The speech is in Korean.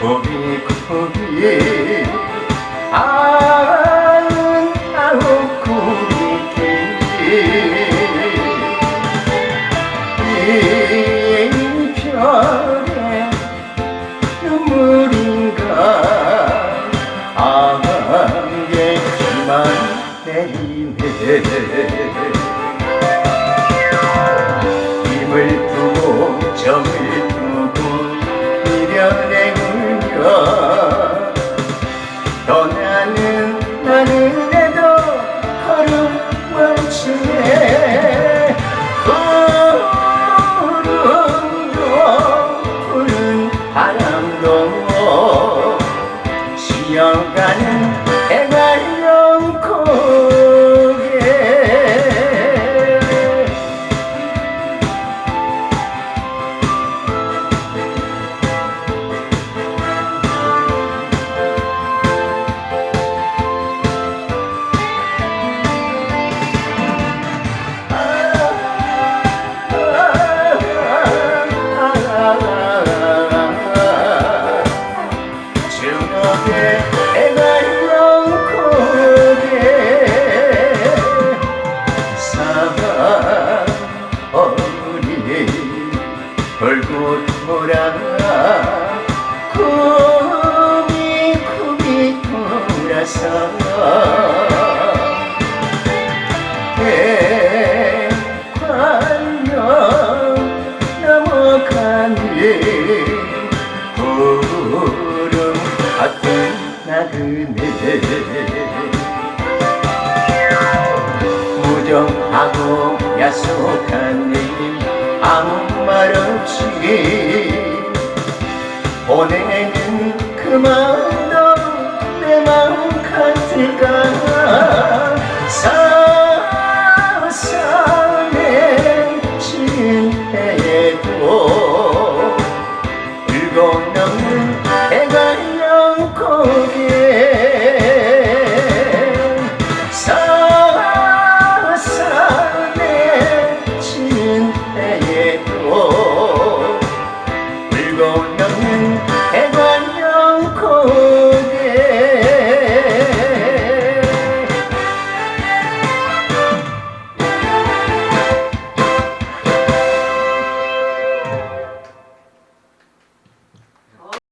고비 고비 아 내리네 힘을 두고 정을 두고 미련에 울려 떠나는 나는에도 걸음 멈추네. 구름도 푸른 바람도 쉬어가는 어머니 얼굴 보라 구미 구미 돌아서 대관령 넘어가니 구름 같은 나그네. 무정하고 약속한 내일 아무 말 없이 보내는 그 마음도 내 마음 같을까? 사사해진 해에도 불고 넘는